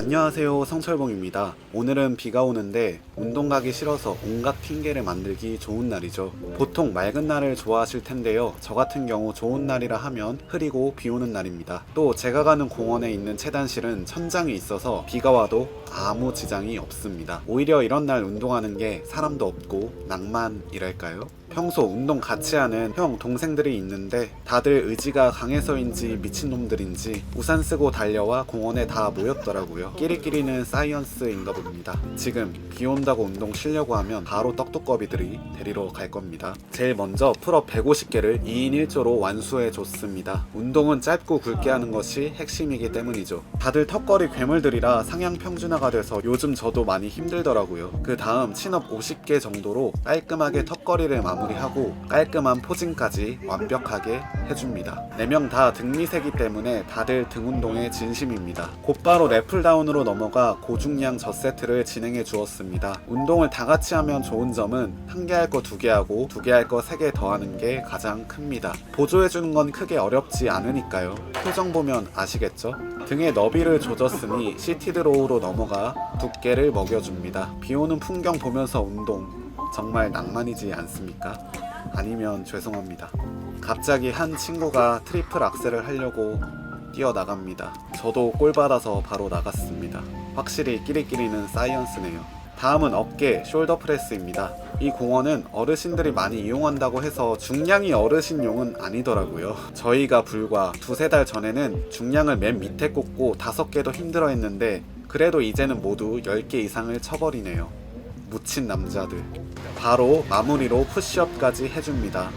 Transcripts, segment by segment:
안녕하세요 성철봉입니다. 오늘은 비가 오는데 운동 가기 싫어서 온갖 핑계를 만들기 좋은 날이죠. 보통 맑은 날을 좋아하실 텐데요. 저 같은 경우 좋은 날이라 하면 흐리고 비 오는 날입니다. 또 제가 가는 공원에 있는 체단실은 천장이 있어서 비가 와도 아무 지장이 없습니다. 오히려 이런 날 운동하는 게 사람도 없고 낭만이랄까요? 평소 운동 같이 하는 형 동생들이 있는데 다들 의지가 강해서인지 미친놈들인지 우산 쓰고 달려와 공원에 다 모였더라고요. 끼리끼리는 사이언스인가 봅니다. 지금 비 온다고 운동 쉬려고 하면 바로 떡두꺼비들이 데리러 갈 겁니다. 제일 먼저 풀업 150개를 2인 1조로 완수해 줬습니다. 운동은 짧고 굵게 하는 것이 핵심이기 때문이죠. 다들 턱걸이 괴물들이라 상향 평준화가 돼서 요즘 저도 많이 힘들더라고요. 그 다음 친업 50개 정도로 깔끔하게 턱걸이를 마무리 하고 깔끔한 포징까지 완벽하게 해줍니다. 4명 다 등미세기 때문에 다들 등 운동에 진심입니다. 곧바로 랩풀다운으로 넘어가 고중량 저 세트를 진행해 주었습니다. 운동을 다 같이 하면 좋은 점은 한 개 할 거 두 개 하고 두 개 할 거 세 개 더 하는 게 가장 큽니다. 보조해 주는 건 크게 어렵지 않으니까요. 표정 보면 아시겠죠? 등의 너비를 조졌으니 시티드로우로 넘어가 두께를 먹여줍니다. 비 오는 풍경 보면서 운동 정말 낭만이지 않습니까? 아니면 죄송합니다. 갑자기 한 친구가 트리플 악셀을 하려고 뛰어나갑니다. 저도 꼴 받아서 바로 나갔습니다. 확실히 끼리끼리는 사이언스네요. 다음은 어깨 숄더 프레스입니다. 이 공원은 어르신들이 많이 이용한다고 해서 중량이 어르신용은 아니더라고요. 저희가 불과 두세 달 전에는 중량을 맨 밑에 꽂고 다섯 개도 힘들어 했는데 그래도 이제는 모두 10개 이상을 쳐버리네요. 묻힌 남자들. 바로 마무리로 푸시업까지 해줍니다.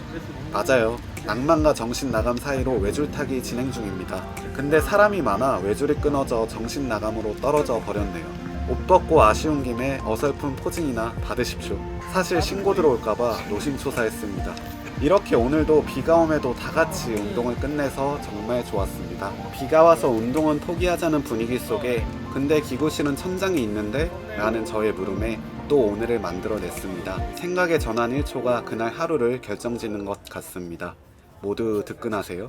맞아요. 낭만과 정신 나감 사이로 외줄타기 진행 중입니다. 근데 사람이 많아 외줄이 끊어져 정신 나감으로 떨어져 버렸네요. 옷 벗고 아쉬운 김에 어설픈 포징이나 받으십시오. 사실 신고 들어올까봐 노심초사했습니다. 이렇게 오늘도 비가 오매도 다 같이 운동을 끝내서 정말 좋았습니다. 비가 와서 운동은 포기하자는 분위기 속에 근데 기구실은 천장이 있는데 라는 저의 물음에 또 오늘을 만들어냈습니다. 생각의 전환 1초가 그날 하루를 결정짓는 것 같습니다. 모두 득근하세요.